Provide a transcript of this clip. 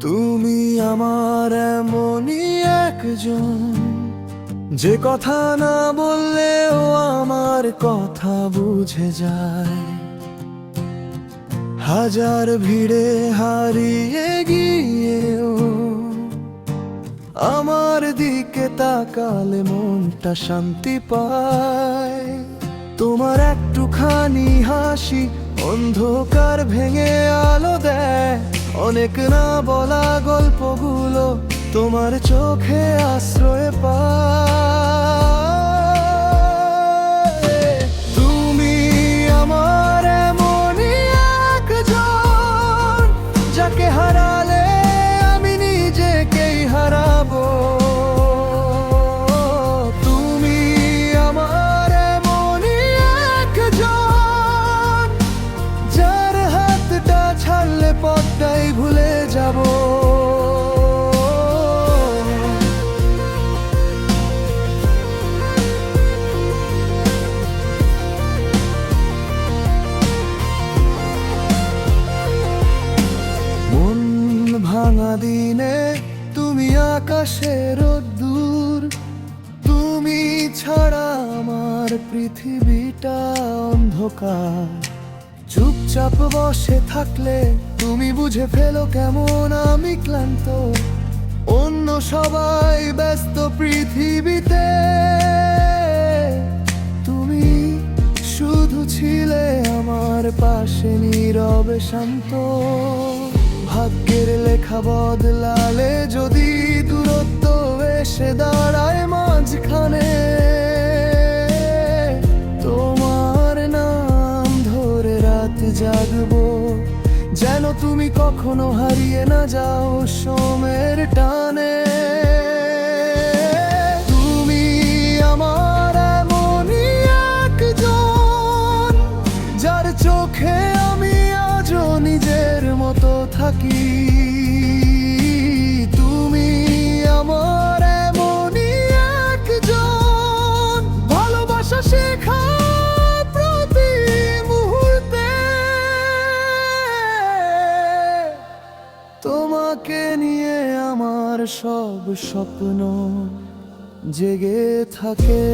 তুমি আমার এমনই একজন। যে কথা না বললেও আমার কথা বুঝে যায়। হাজার ভিড়ে হারিয়ে গিয়েও আমার দিকে তাকালে মনটা শান্তি পায়। তোমার একটুখানি হাসি অন্ধকার ভেঙে আলো অনেক না বলা গল্পগুলো তোমার চোখে আশ্রয় পায়। তুমি আমার একজন যাকে হারালে আমি নিজেকেই হারাবো। তুমি আমার এমনই একজন যার হাতটা ছাড়লে পথটাই ভুলে যাব। মন ভাঙা দিনে তুমি আকাশের দূর তুমি ছাড়া আমার পৃথিবীটা অন্ধকার। চুপচাপ বসে থাকলে তুমি বুঝে ফেলো কেমন আমি ক্লান্ত। অন্য সবাই ব্যস্ত পৃথিবীতে। তুমি শুধু ছিলে আমার পাশে নীরবে শান্ত। ভাগ্যের লেখা বদলালে যদি দূরত্ব জাগবো। যেন তুমি কখনো হারিয়ে না যাও সোমের টানে। তুমি আমার এমনই একজন, যার চোখে আমি আজও নিজের মতো থাকি। তোমাকে নিয়ে আমার সব স্বপ্ন জেগে থাকে।